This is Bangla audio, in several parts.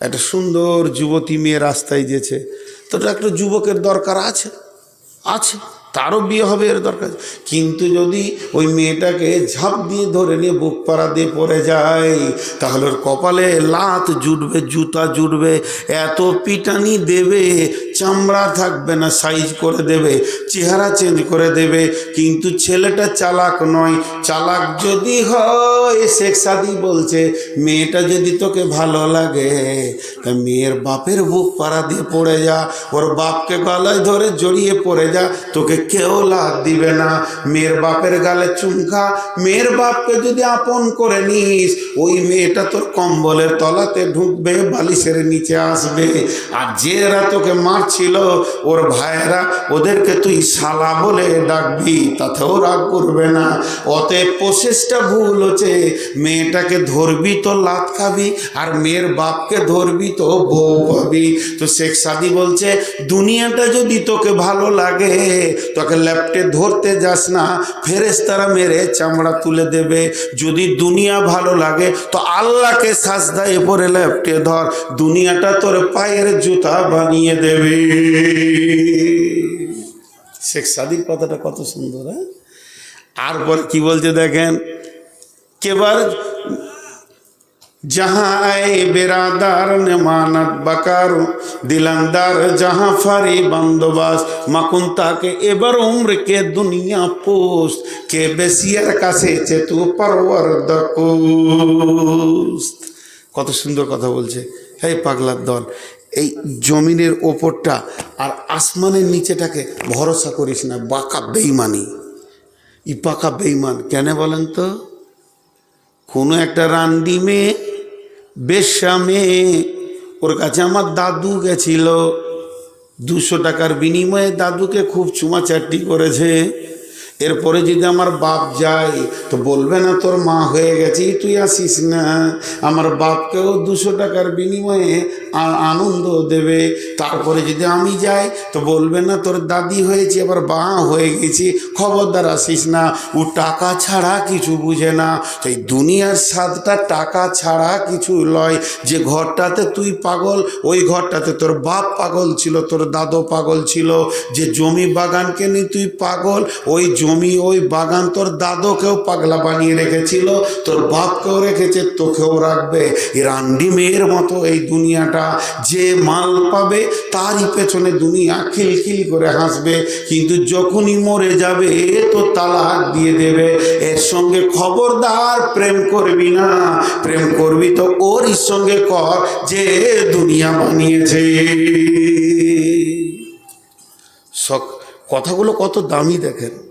একটা সুন্দর যুবতী মেয়ে রাস্তায় যেছে তো একটা যুবকের দরকার আছে? আছে। তারও বিয়ে হবে এর দরকার কিন্তু যদি ওই মেয়েটাকে ঝাঁপ দিয়ে ধরে নিয়ে বুক পাড়া দিয়ে পড়ে যায়, তাহলে ওর কপালে লাত জুটবে, জুতা জুটবে, এত পিটানি দেবে, চামড়া থাকবে না সাইজ করে দেবে, চেহারা চেঞ্জ করে দেবে। কিন্তু ছেলেটা চালাক নয়, চালাক যদি হয়, শেখ সাদি বলছে, মেয়েটা যদি তোকে ভালো লাগে, তা মেয়ের বাপের বুক পাড়া দিয়ে পড়ে যা, ওর বাপকে গলায় ধরে জড়িয়ে পড়ে যা, তোকে কেউ লাভ দিবে না। মেয়ের বাপের গালে চুমখা মেয়ের বাপকে যদি আপন করে নিস, ওই মেয়েটা তোর কম্বলের তলাতে ঢুকবে, বালিশের নিচে আসবে। আর যে যেরা তোকে মারছিল, ওর ভাইয়েরা ওদেরকে তুই শালা বলে ডাকবি, তাতেও রাগ করবে না। অতএব প্রসেসটা ভুল হচ্ছে। মেয়েটাকে ধরবি তো লাত খাবি, আর মেয়ের বাপকে ধরবি তো বউ পাবি তো শেখ সাদি বলছে, দুনিয়াটা যদি তোকে ভালো লাগে তোকে ল্যাপটে ধরতে যাস না ফেরেস্তারা মেরে চামড়া তুলে দেবে। যদি দুনিয়া ভালো লাগে, তো আল্লাহকে সাজদায় পরে ল্যাপটে ধর। দুনিয়াটা তোর পায়ের জুতা বানিয়ে দেবে। শেখ সাদির কথাটা কত সুন্দর হ্যাঁ? আর পর কি বলছে দেখেন, কেবার जहाँ आए बिरादार ने मानत बकार दिलंदार जहाँ फरी बंदोबस्त मकुंता के एबर उम्र के दुनिया पोस्ट के बेसियर का से तू परवर দকুস্ত কত সুন্দর কথা বলছে এই পাগলার দল এই জমিনের ওপরটা আর আসমানের নিচেটাকে ভরসা করিস না বাঁকা বেইমানি ই পাকা বেইমান কেন বলেন তো কোনো একটা রান্ডি মেয়ে, বেশ্যা মেয়ে, ওর কাছে আমার দাদু গেছিল। দুশো টাকার বিনিময়ে দাদুকে খুব চুমাচাটি করেছে। এরপরে যদি আমার বাপ যায়, তো বলবে না তোর মা হয়ে গেছি, তুই আসিস না। আমার বাপকেও দুশো টাকার বিনিময়ে আনন্দ দেবে। তারপরে যদি আমি যাই, তো বলবে না, তোর দাদি হয়েছে, আবার বা হয়ে গেছি। খবরদার আসিস না। ও টাকা ছাড়া কিছু বুঝে না। সেই দুনিয়ার স্বাদটা টাকা ছাড়া কিছু লয়। যে ঘরটাতে তুই পাগল, ওই ঘরটাতে তোর বাপ পাগল ছিল, তোর দাদো পাগল ছিল। যে জমি বাগানকে নিয়ে তুই পাগল, ওই জমি, ওই বাগান তোর দাদোকেও পাগলা বানিয়ে রেখেছিল। তোর বাপকেও রেখেছে, তোকেও রাখবে। এই রান্ডি মেয়ের মতো এই দুনিয়াটা। যে মাল পাবে তারই পেছনে দুনিয়া খিলখিল করে হাসবে। কিন্তু যখনই মরে যাবে, তো তালাক দিয়ে দেবে। এর সঙ্গে খবরদার প্রেম করবি না। প্রেম করবি তো ওরই সঙ্গে কর যে দুনিয়া বানিয়েছে। কথাগুলো কত দামি দেখেন।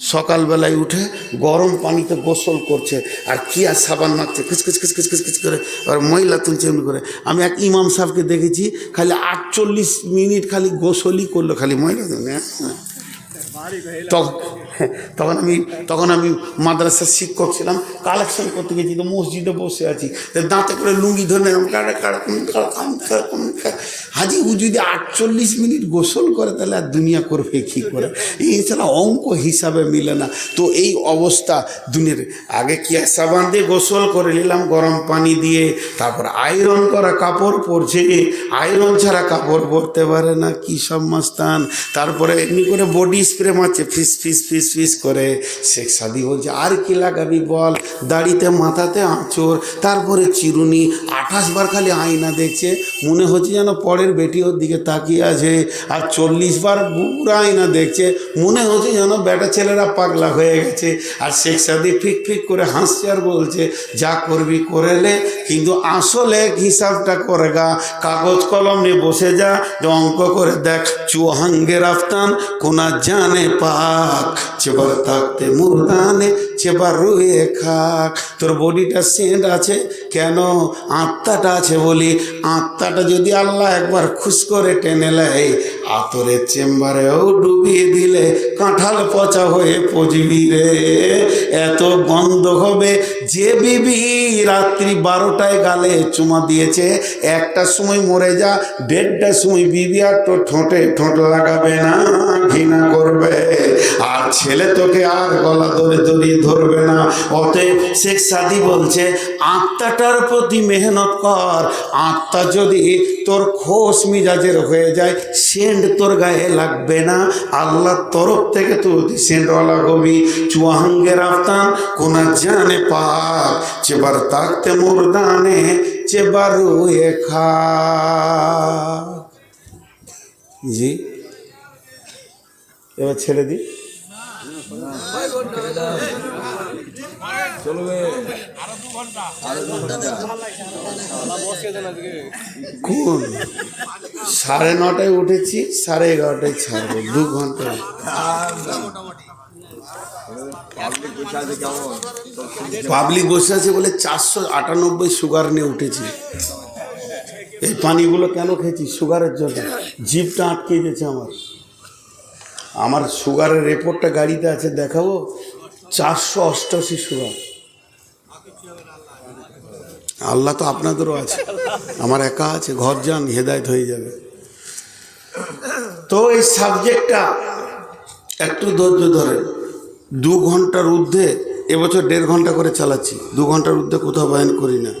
সকালবেলায় উঠে গরম পানিতে গোসল করছে। আর কি আর সাবান মাখছে? খিচখিচ খিচখিচ খিচখিচ করে। আর ময়লা তুলছে এমনি করে। আমি এক ইমাম সাহেবকে দেখেছি খালি আটচল্লিশ মিনিট খালি গোসলই করল খালি ময়লা তুলে তখন তখন আমি তখন আমি মাদ্রাসার শিক্ষক ছিলাম কালেকশন করতে গেছি, তো মসজিদে বসে আছি। দাঁতে করে লুঙ্গি ধরে হাজি, ও যদি আটচল্লিশ মিনিট গোসল করে, তাহলে আর দুনিয়া করবে কী করে? এছাড়া অঙ্ক হিসাবে মিলে না। তো এই অবস্থা দুনিয়ার। আগে কি সাবান দিয়ে গোসল করে নিলাম, গরম পানি দিয়ে, তারপর আয়রন করা কাপড় পরছে আয়রন ছাড়া কাপড় পরতে পারে না, কি সব মাস্তান তারপরে এমনি করে বডি স্প্রে মারছে, ফিস ফিস ফিস ফিস করে। শেখ সাদি বলছে, আর কি লাগাবি বল? দাড়িতে, মাথাতে আঁচড়, তারপরে চিরুনি, আঠাশ বার খালি আয়না দেখছে। মনে হচ্ছে যেন পরের বেটি ওর দিকে তাকিয়ে আছে, আর চল্লিশ বার বুড়া আয়না দেখছে। মনে হচ্ছে যেন বেটা ছেলেরা পাগলা হয়ে গেছে। আর শেখ সাদি ফিক ফিক করে হাসছে আর বলছে, যা করবি করে লে কিন্তু আসলে হিসাবটা করে গা। কাগজ কলম নিয়ে বসে যা অঙ্ক করে দেখ চুহাঙ্গে আফতান কোনা জানে পাক। চেবার থাকতে মুরদানে চেবার রুয়ে খাক। তোর বডিটা সেন্ট আছে? কেন? আত্মাটা আছে বলি। আত্মাটা যদি আল্লাহ একবার খুশ করে টেনে নেয়, আতরের চেম্বারেও ডুবিয়ে দিলে কাঁঠাল পচা হয়ে পচবি রে। এত গন্ধ হবে। যে বিবি রাত্রি বারোটায় গালে চুমা দিয়েছে, একটা সময় মরে যা, দেড়টার সময় বিবি আর তো ঠোঁটে ঠোঁট লাগাবে না, ঘৃণা করবে। আর ছেলে তোকে আর গলা ধরে জড়িয়ে ধরবে না। অতএব শেখ সাদি বলছে, আত্মাটার প্রতি মেহনত কর। আত্মা যদি তোর খোশ মিজাজের হয়ে যায়, সেন্ট তোর গায়ে লাগবে না। আল্লাহর তরফ থেকে তুই সেন্টওয়ালা কবি চুয়াহাঙ্গে রাফতান কোনা জানে পাক, চেবার তাকতে মুরদানে চেবার রুয়ে খা জি। এবার ছেড়ে দিই সাড়ে নটায় উঠেছি, সাড়ে এগারোটায় ছাড়বো, দু ঘণ্টা। পাবলিক বসে আছে বলে চারশো আটানব্বই সুগার নিয়ে উঠেছি। এই পানিগুলো কেন খেয়েছি? সুগারের জন্য। জিভটা আটকে গেছে আমার। আমার সুগারের রিপোর্টটা গাড়িতে আছে, দেখাবো? চারশো অষ্টআশি সুগার। আল্লাহ তো আপনাদেরও আছে। আমার একা আছে, ঘর যান, হেদায়ত হয়ে যাবে। তো এই সাবজেক্টটা একটু ধৈর্য ধরে। দু ঘণ্টার ঊর্ধ্বে, এবছর দেড় ঘণ্টা করে চালাচ্ছি। দু ঘণ্টার ঊর্ধ্বে কোথাও বয়ান করি না।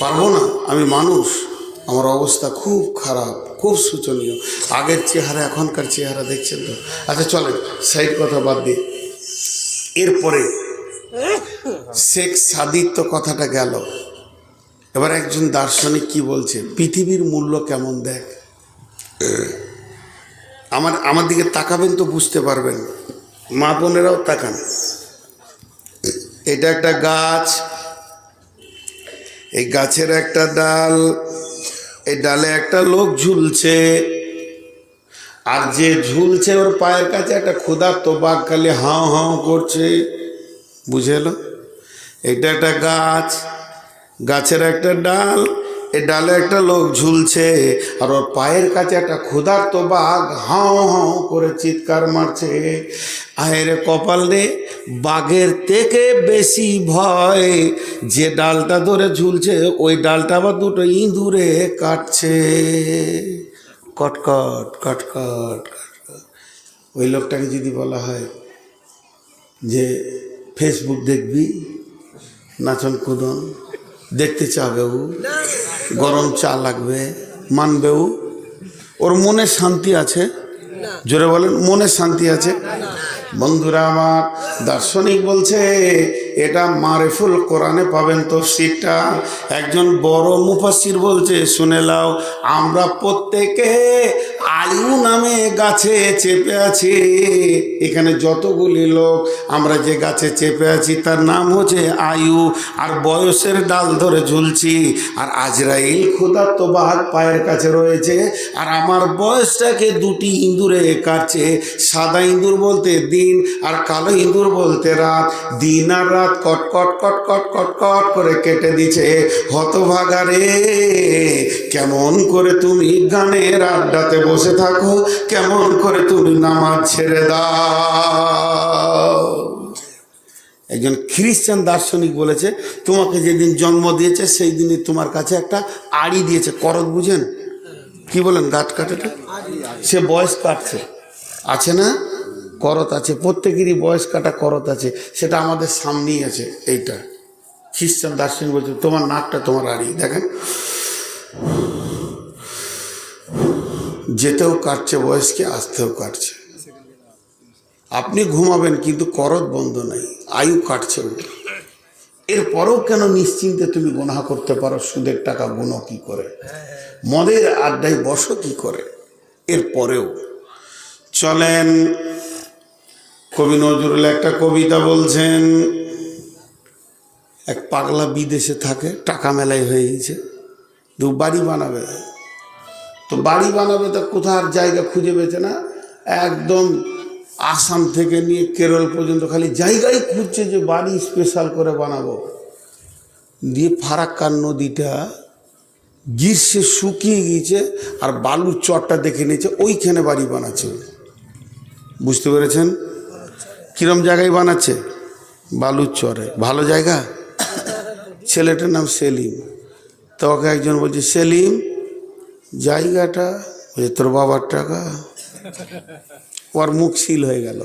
পারব না? আমি মানুষ। আমার অবস্থা খুব খারাপ। খুব শোচনীয়। আগের চেহারা, এখনকার চেহারা দেখছেন তো? আচ্ছা চলেন, সাইড কথা বাদ দিয়ে এরপরে শেখ সাদির তো কথাটা গেল। এবার একজন দার্শনিক কি বলছে? পৃথিবীর মূল্য কেমন দেখ? আমার আমার দিকে তাকাবেন তো বুঝতে পারবেন। মা বোনেরাও তাকান। এটা একটা গাছ। এই গাছের একটা ডাল এই ডালে একটা লোক ঝুলছে। আর যে ঝুলছে ওর পায়ের কাছে একটা ক্ষুদা তোবাক খালি হাও হাও করছে। বুঝে এটা একটা গাছ, গাছের একটা ডাল এই ডালে একটা লোক ঝুলছে, আর ওর পায়ের কাছে একটা ক্ষুধার্ত বাঘ হাও হাও করে চিৎকার মারছে। আয়ের কপাল রে বাঘের থেকে বেশি ভয়, যে ডালটা ধরে ঝুলছে, ওই ডালটা আবার দুটো ইঁদুরে কাটছে। কটকট কটকট কটকট ওই লোকটাকে যদি বলা হয় যে, ফেসবুক দেখবি, নাচন কুদন। দেখতে চাবে ও গরম চা লাগবে মানবে ও ওর মনে শান্তি আছে? জোরে বলেন মনে শান্তি আছে? বন্ধুরা আমার দার্শনিক বলছে এটা মারেফুল কোরআনে পাবেন তো তফসিরটা। একজন বড় মুফাসির বলছে শুনে লাও আমরা প্রত্যেকে আয়ু নামে গাছে চেপে আছে। এখানে যতগুলি লোক, আমরা যে গাছে চেপে আছি, তার নাম হচ্ছে আয়ু। আর বয়সের ডাল ধরে ঝুলছি। আর আজরাইল ক্ষুধার্ত বাঘ পায়ের কাছে রয়েছে। আর আমার বয়সটাকে দুটি ইঁদুরে কাটছে। সাদা ইঁদুর বলতে দিন আর কালো ইঁদুর বলতে রাত। দিন আর রাত কট কট কট কট কট কট করে কেটে দিছে হতভাগা রে, কেমন করে তুমি গানের আড্ডাতে বসে থাকো, কেমন করে তুমি নামাজ ছেড়ে দাও। একজন খ্রিস্টান দার্শনিক বলেছে, তোমাকে যেদিন জন্ম দিয়েছে সেই দিনই তোমার কাছে একটা আড়ি দিয়েছে। করত বুঝেন? কি বলেন গাছ কাটাটা? সে বয়স কাটছে। আছে না? করত আছে। প্রত্যেকেরই বয়স কাটা করত আছে। সেটা আমাদের সামনেই আছে এইটা। খ্রিস্টান দার্শনিক বলছে, তোমার নাকটা তোমার আড়ি। দেখেন। যেতেও কাটছে, বয়সকে আসতেও কাটছে। আপনি ঘুমাবেন, কিন্তু করত বন্ধ নাই, আয়ু কাটছে এরপরেও কেন নিশ্চিন্তে তুমি গোনা করতে পারো? সুদের টাকা গুনো কি করে? মদের আড্ডায় বসো কি করে? এরপরেও। চলেন, কবি নজরুল একটা কবিতা বলছেন, এক পাগলা বিদেশে থাকে, টাকা মেলায় হয়ে গেছে দু বাড়ি বানাবে। তো বাড়ি বানাবে তো কোথার জায়গা খুঁজে পেয়েছে না? একদম আসাম থেকে নিয়ে কেরল পর্যন্ত খালি জায়গায় খুঁজছে যে বাড়ি স্পেশাল করে বানাবো। দিয়ে ফারাক্কার নদীটা গ্রীষ্মে শুকিয়ে গিয়েছে আর বালুর চরটা দেখে নিয়েছে, ওইখানে বাড়ি বানাচ্ছে। বুঝতে পেরেছেন? কিরম জায়গায় বানাচ্ছে? বালুর চরে। ভালো জায়গা? ছেলেটার নাম সেলিম। তো ওকে একজন বলছে, সেলিম জায়গাটা তোর বাবার টাকা? ওর মুখ সিল হয়ে গেল।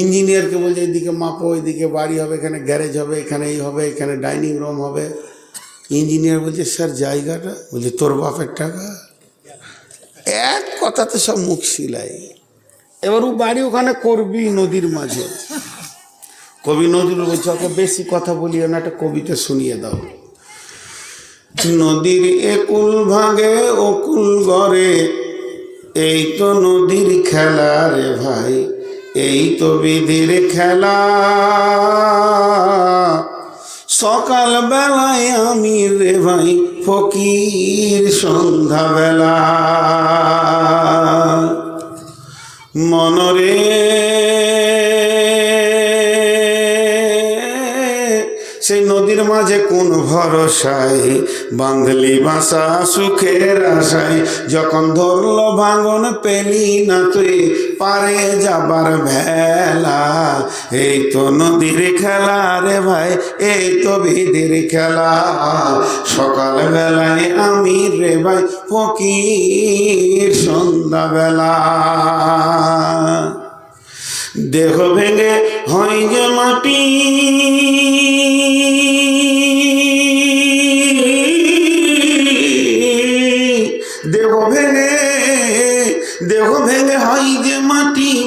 ইঞ্জিনিয়ারকে বলছে এইদিকে মাপো ওইদিকে বাড়ি হবে, এখানে গ্যারেজ হবে, এখানে এই হবে, এখানে ডাইনিং রুম হবে। ইঞ্জিনিয়ার বলছে, স্যার, জায়গাটা? বলছে, তোর বাপের টাকা? এক কথাতে সব মুখ সিলাই এবার ও বাড়ি ওখানে করবি নদীর মাঝে। কবি নজরুল বলছে ওকে বেশি কথা বলিও না, একটা কবিতা শুনিয়ে দাও। নদীর একুল ভাগে অকুল গড়ে। এই তো নদীর খেলা রে ভাই, এই তো বিধির খেলা। সকাল বেলায় আমি রে ভাই ফকির সন্ধ্যাবেলা। মনরে মাঝে কোন ভরসায়? বাঁধলি বাসা সুখের আশায়। যখন ধরলো ভাঙন পেলি না তুই, পারে যাবার ভেলা। এই তো নদীর খেলা রে ভাই, এই তো বিধির খেলা। সকাল বেলায় আমি রে ভাই, ফকির সন্ধ্যাবেলা। দেহ ভেঙে হয় যে মাটি।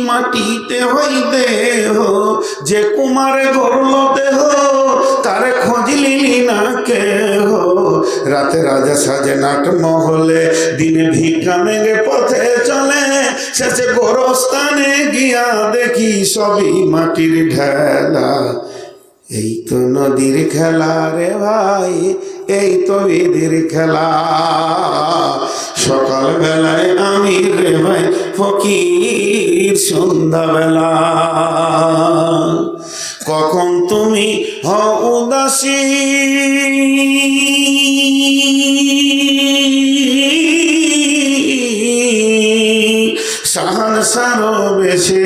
মাটিতে হই দেহ, যে কুমারে গড়ল দেহ, তারে খোঁজলিলি না কেহ। রাতে রাজা সাজে নাট মহলে দিনে ভিক্ষা মেঘে পথে চলে, শেষে গোরস্থানে গিয়া দেখি সবই মাটির ঢেলা। এই তো নদীর খেলা রে ভাই, এই তো বিধির খেলা। সকাল বেলায় আমি রে ভাই, ফকির সন্ধ্যাবেলা। কখন তুমি হ উদাসী? বেশে,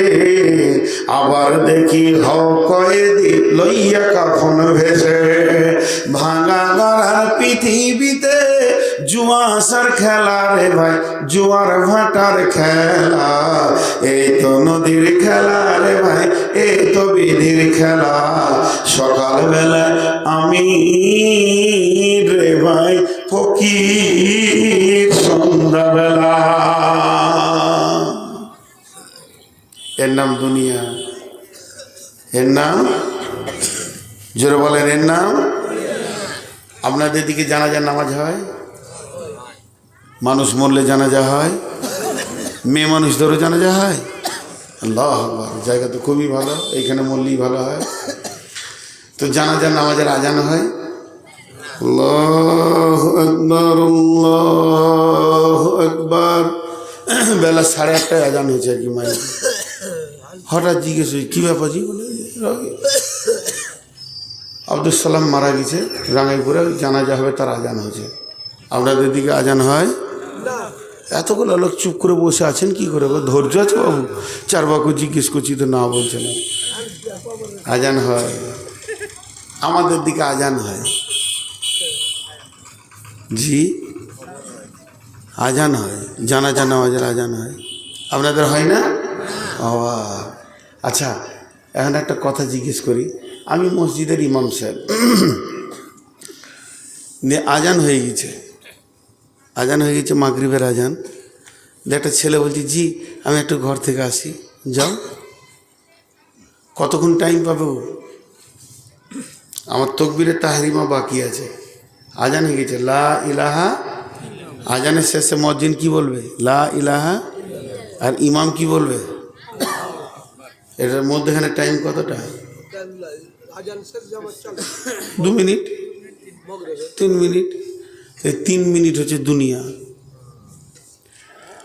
আবার দেখি হ কয়েদি লইয়া কখন ভেসে। ভাঙা গড়ার পৃথিবীতে জুয়াশার খেলা রে ভাই, জুয়ার ভাটার খেলা। এই তো নদীর খেলা রে ভাই, এই তো বিধির খেলা। সকাল বেলায় আমি রে ভাই, ফকির সন্ধ্যাবেলা। এর নাম দুনিয়া। এর নাম? জোরে বলেন, এর নাম? আপনাদের দিকে জানাজার নামাজ হয়? মানুষ মরলে জানাজা হয়, মেয়ে মানুষদেরও জানাজা হয়। আল্লাহ জায়গা তো খুবই ভালো, এইখানে মরলেই ভালো হয়। তো জানাজার নামাজের আজান হয়। আল্লাহ আকবার আল্লাহ আকবার। বেলা সাড়ে আটটায় আজান হয়েছে আর কি মায়ের। হঠাৎ জিজ্ঞেস হয়েছে, কী ব্যাপার জি? বলে আব্দুল সালাম মারা গেছে রাঙাইপুরে জানাজা হবে তার আজান হয়েছে। আপনাদের দিকে আজান হয়। এতগুলো লোক চুপ করে বসে আছেন কি করে? ধৈর্য আছে বাবু। চার বাকু জিজ্ঞেস করছি, তো না, বলছে না। আজান হয়। আমাদের দিকে আজান হয়। জি, আজান হয়। জানা জানা আমাদের আজান হয়। আপনাদের হয় না? বাবা। আচ্ছা এখন একটা কথা জিজ্ঞেস করি। আমি মসজিদের ইমাম সাহেব। আজান হয়ে গেছে। আজান হয়ে গেছে মাগরিবের আজান। দিয়ে একটা ছেলে বলছি জি আমি একটু ঘর থেকে আসি। যাও। কতক্ষণ টাইম পাবে? ও? আমার তকবিরের তাহারিমা বাকি আছে। আজান হয়ে গেছে লা ইলাহা আজানের শেষে মসজিদ কি বলবে? লা ইলাহা আর ইমাম কি বলবে? এটার মধ্যেখানে টাইম কতটা? দু মিনিট। তিন মিনিট। এই তিন মিনিট হচ্ছে দুনিয়া।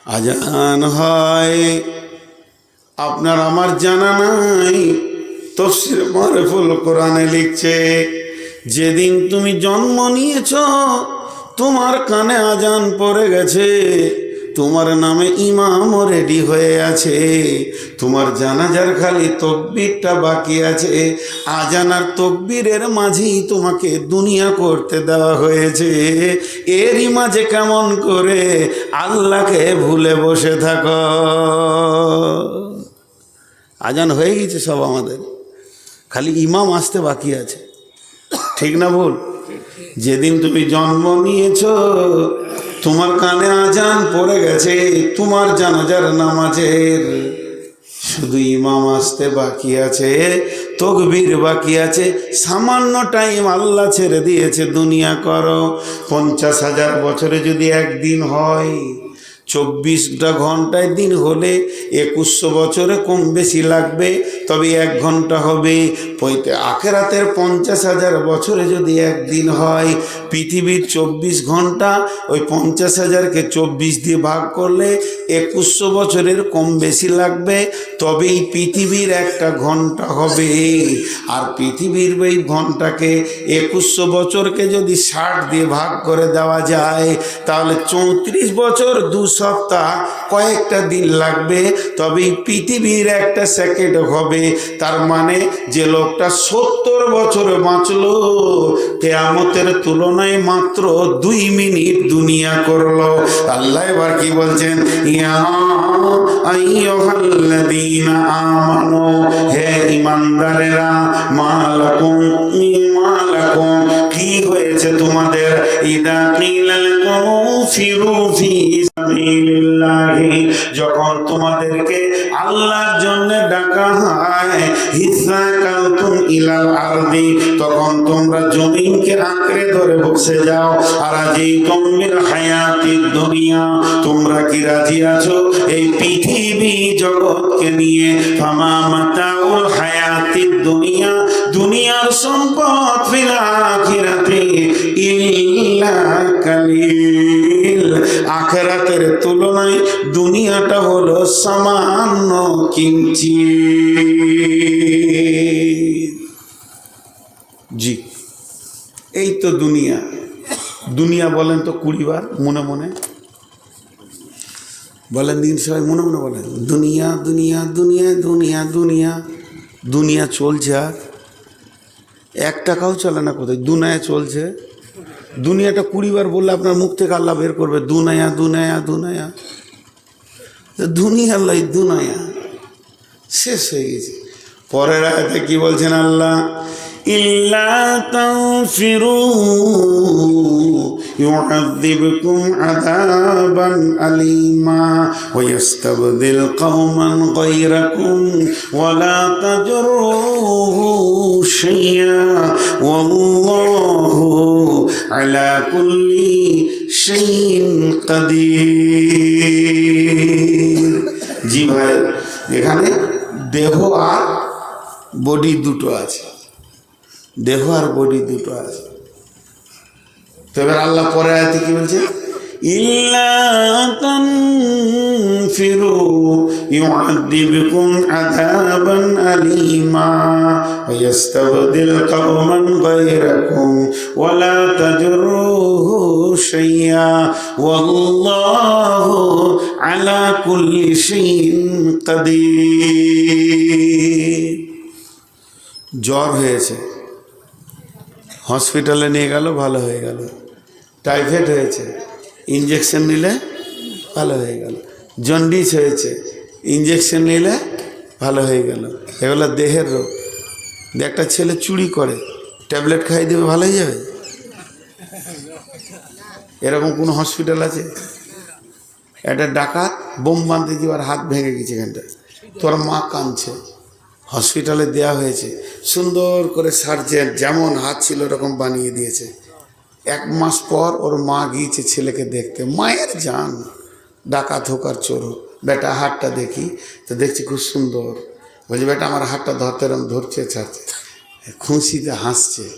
আজান হয়, আপনার আমার জানা নাই। তফসির মারেফুল কোরআনে লিখছে, যেদিন তুমি জন্ম নিয়েছ, তোমার কানে আজান পড়ে গেছে। তোমার নামে ইমাম রেডি হয়ে আছে। তোমার জানাজার খালি তকবিরটা বাকি আছে। আজান আর তকবীরের মাঝেই তোমাকে দুনিয়া করতে দেওয়া হয়েছে। এরই মাঝে কেমন করে আল্লাহকে ভুলে বসে থাক। আজান হয়ে গেছে সব আমাদের। খালি ইমাম আসতে বাকি আছে। ঠিক না ভুল? যেদিন তুমি জন্ম নিয়েছ তোমার কানে আজান পড়ে গেছে, তোমার জানাজার নামাজের। শুধু ইমাম আসতে বাকি আছে, তকবীর বাকি আছে, সামান্য টাইম আল্লাহ ছেড়ে দিয়েছে, দুনিয়া করো। পঞ্চাশ হাজার বছরে যদি একদিন হয়, চব্বিশটা ঘন্টায় দিন হলে একুশশো বছরে কম বেশি লাগবে তবে এক ঘণ্টা হবে। পঁয়তে আখেরাতের পঞ্চাশ হাজার বছরে যদি একদিন হয়, পৃথিবীর চব্বিশ ঘণ্টা ওই পঞ্চাশ হাজারকে চব্বিশ দিয়ে ভাগ করলে একুশশো বছরের কম বেশি লাগবে। তবেই পৃথিবীর একটা ঘণ্টা হবে। আর পৃথিবীর ওই ঘন্টাকে একুশশো বছরকে যদি ষাট দিয়ে ভাগ করে দেওয়া যায়, তাহলে চৌত্রিশ বছর দু সপ্তাহ কয়েকটা দিন লাগবে। তবেই পৃথিবীর একটা সেকেন্ড হবে। তার মানে যে লোকটা সত্তর বছর বাঁচলো, কেয়ামতের তুলনায় মাত্র দুই মিনিট দুনিয়া করল। আল্লাহ এবার কি বলছেন? কি হয়েছে তোমাদের? যখন তোমাদেরকে আল্লাহর জন্য তখন তোমরা জমিনকে আঁকড়ে ধরে বসে যাও। আর আজি তোমরা হায়াতি দুনিয়া, তোমরা কি রাজি আছো এই পৃথিবী জগৎকে নিয়ে? ফামা মাতাউল হায়াতি দুনিয়া, দুনিয়ার সম্পদ ফিল আখিরাতে ইল্লা কালিল। আখেরাতের তুলনায় দুনিয়াটা হলো সামান্য কিঞ্চিত। তো দুনিয়া। দুনিয়া বলেন তো কুড়িবার মনে মনে? বলেন দিন সবাই, মনে মনে বলেন। দুনিয়া দুনিয়া দুনিয়া দুনিয়া দুনিয়া দুনিয়া চলছে আর। এক টাকাও চলে না কোথায়? দুনায়া চলছে। দুনিয়াটা কুড়িবার বললে আপনার মুখ থেকে আল্লাহ বের করবে, দুনায়া দুনায়া দুনায়া। দুনিয়া আল্লাহ দুনায়া। শেষ হয়ে গেছে। পরের আয়াতে কি বলছেন আল্লাহ? ইল্লা তানফিরু يعذبكم عذابا أليما ويستبدل قوما غيركم ولا تجروه شيئا والله على كل شيء قدير জি ভাই এখানে দেহ আর বডি দুটো আছে দেহ আর বডি দুটো আছে তো এবার আল্লাহ পরে আয়াতে কি বলছে ইল্লা তানফিরু يعذبكم عذابا أليما ويستبدل قوما غيركم ولا تجروه شيئا والله على كل شيء قدير জ্বর হয়েছে হসপিটালে নিয়ে গেল, ভালো হয়ে গেল। টাইফয়েড হয়েছে। ইঞ্জেকশন নিলে ভালো হয়ে গেল। জন্ডিস হয়েছে। ইঞ্জেকশন নিলে ভালো হয়ে গেল। এগুলো দেহের রোগ। একটা ছেলে চুরি করে। ট্যাবলেট খাই দেবে ভালো হয়ে যাবে? এরকম কোনো হসপিটাল আছে? একটা ডাকাত বোম বাঁধতে যাওয়ার হাত ভেঙে গেছে এখানটা তোর মা কাঁদছে। হসপিটালে দেয়া হয়েছে। সুন্দর করে সার্জেন যেমন হাত ছিল ওরকম বানিয়ে দিয়েছে। এক মাস পর ওর মা গিয়েছে ছেলেকে দেখতে। মায়ের জান, ডাকাত হোক আর চোর বেটা, হাতটা দেখি, তো দেখছি খুব সুন্দর। বলছি, বেটা, আমার হাতটা ধরতে এরম ধরছে, ছাড়ছে। খুশিতে হাসছে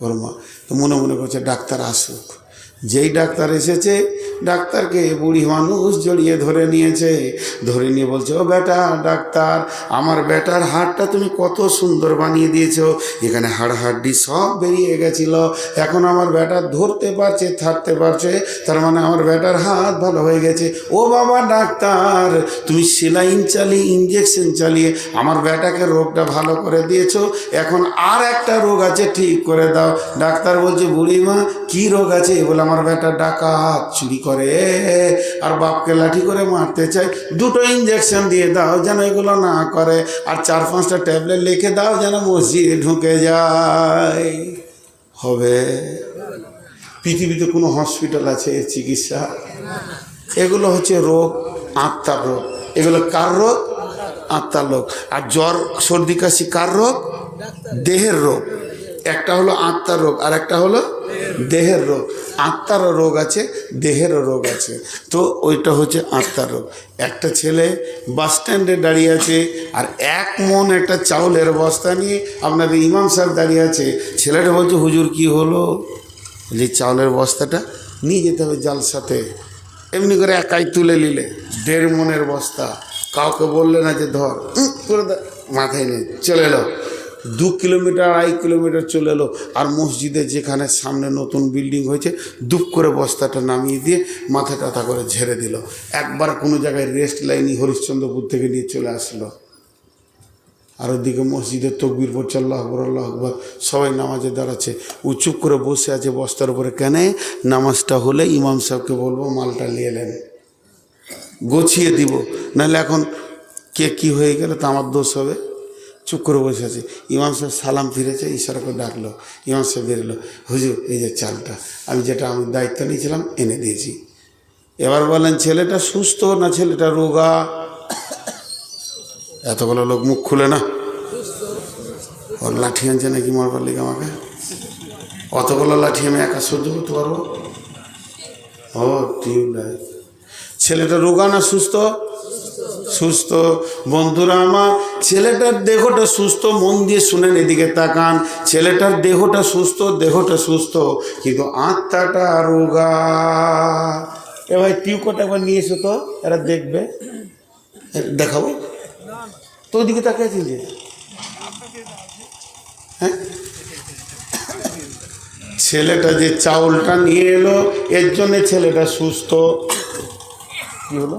ওর মা। তো মনে মনে করছে, ডাক্তার আসুক। যেই ডাক্তার এসেছে, ডাক্তারকে বুড়ি মানুষ জড়িয়ে ধরে নিয়েছে। ধরে নিয়ে বলছে, ও বেটা, ডাক্তার, আমার বেটার হাড়টা তুমি কত সুন্দর বানিয়ে দিয়েছ। এখানে হাড় হাড্ডি সব বেরিয়ে গেছিল। এখন আমার ব্যাটার ধরতে পারছে থাকতে পারছে, তার মানে আমার ব্যাটার হাত ভালো হয়ে গেছে। ও বাবা, ডাক্তার, তুমি সেলাইন চালিয়ে ইঞ্জেকশন চালিয়ে আমার ব্যাটাকে রোগটা ভালো করে দিয়েছ। এখন আর একটা রোগ আছে, ঠিক করে দাও। ডাক্তার বলছে, বুড়িমা কি রোগ আছে? বলে, আমার ব্যাটা ডাকাত, চুরি করে, আর বাপকে লাঠি করে মারতে চাই দুটো ইঞ্জেকশন দিয়ে দাও যেন এগুলো না করে, আর চার পাঁচটা ট্যাবলেট লিখে দাও যেন মসজিদে ঢুকে যায়। হবে। পৃথিবীতে কোনো হসপিটাল আছে চিকিৎসা? এগুলো হচ্ছে রোগ, আত্মার রোগ। এগুলো কার রোগ? আত্মার রোগ। আর জ্বর, সর্দি, কাশি কার রোগ? দেহের রোগ। একটা হলো আত্মার রোগ আর একটা হলো দেহের রোগ আত্মারও রোগ আছে দেহেরও রোগ আছে। তো ওইটা হচ্ছে আত্মার রোগ। একটা ছেলে বাস স্ট্যান্ডে দাঁড়িয়ে আছে আর এক মন একটা চাউলের বস্তা নিয়ে আপনাদের ইমাম সাহেব দাঁড়িয়ে আছে। ছেলেটা বলছে, হুজুর, কি হলো? যে চাউলের বস্তাটা নিয়ে যেতে হবে জাল সাথে এমনি করে একাই তুলে নিলে, দেড় মনের বস্তা। কাউকে বললে না যে, ধর করে মাথায় নেই চলে এলো। দু কিলোমিটার, আড়াই কিলোমিটার চলে এলো আর মসজিদে যেখানে সামনে নতুন বিল্ডিং হয়েছে, দুপ করে বস্তাটা নামিয়ে দিয়ে মাথা টাথা করে ঝেড়ে দিল। একবার কোনো জায়গায় রেস্ট লাইনি হরিশ্চন্দ্রপুর থেকে নিয়ে চলে আসলো। আর ওদিকে মসজিদে তকবির পড়ছে, আল্লাহ আকবর আল্লাহ আকবর, সবাই নামাজে দাঁড়াচ্ছে। ও চুপ করে বসে আছে বস্তার উপরে। কেন? নামাজটা হলে ইমাম সাহেবকে বলব মালটা নিয়ে এলেন গুছিয়ে দিব। নাহলে এখন কে কি হয়ে গেলে তো আমার দোষ হবে। চুপ করে বসে আছে ইমাম সাহেব সালাম ফিরেছে ইশারা করে ডাকলো। ইমাম সাহেব বেরোলো, হুজুর, এই যে চালটা, আমি যেটা আমি দায়িত্ব নিয়েছিলাম, এনে দিয়েছি। এবার বলেন, ছেলেটা সুস্থ না ছেলেটা রোগা? এতগুলো লোক মুখ খুলে না? ওর লাঠি আনছে নাকি মারবার লিগে আমাকে? অতগুলো লাঠি আমি একা সহ্য করতে পারব? ও, টিউবলাইট। ছেলেটা রোগা না সুস্থ? সুস্থ। বন্ধুরা আমার, ছেলেটার দেহটা সুস্থ, মন দিয়ে শুনেন এদিকে তাকান। ছেলেটার দেহটা সুস্থ দেহটা সুস্থ, কিন্তু আত্মাটা রোগা। এ ভাই, টিউকোটা একবার নিয়ে এসো তো, এরা দেখবে। দেখাবো। তো ওদিকে তাকিয়েছি যে? হ্যাঁ? ছেলেটা যে চাউলটা নিয়ে এলো, এর জন্যে ছেলেটা সুস্থ। কি হলো?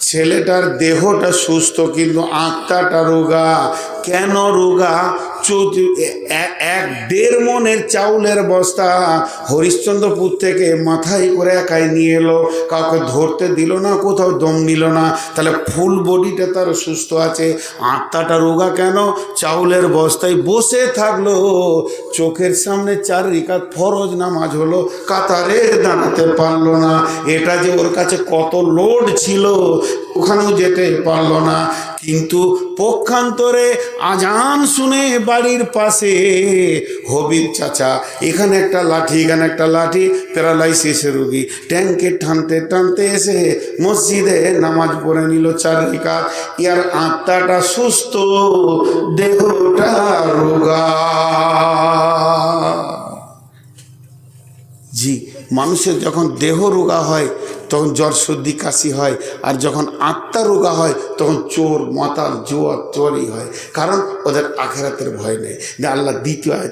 ছেলেটার দেহটা সুস্থ কিন্তু আত্মাটা রোগা। কেন রোগা? এক দেড় মনের চাউলের বস্তা হরিশ্চন্দ্রপুর থেকে মাথায় করে একাই নিয়ে এলো। কাউকে ধরতে দিল না, কোথাও দম নিল না। তাহলে ফুল বডিটা তার সুস্থ আছে। আত্মাটা রোগা কেন? চাউলের বস্তায় বসে থাকল। চোখের সামনে চার ফরজ নামাজ হলো। কাতারে দাঁড়াতে পারল না। এটা যে ওর কাছে কত লোড ছিল ওখানেও যেতে পারল না। কিন্তু পক্ষান্তরে আজান শুনে বাড়ির পাশে হবির চাচা, এখানে একটা লাঠি, এখানে একটা লাঠি প্যারালাইসিসের রুগী। ট্যাঙ্কে টানতে টানতে এসে মসজিদে নামাজ পড়ে নিল চার রিকাত। ইয়ার আত্মাটা সুস্থ, দেহটা রোগা। জি, মানুষের যখন দেহ রোগা হয় তখন জ্বর সর্দি, কাশি হয়। আর যখন আত্মা রোগা হয়, তখন চোর, মাতাল, জোয়ার, চোরই হয়। কারণ ওদের আখেরাতের ভয় নেই। আল্লাহ দ্বিতীয়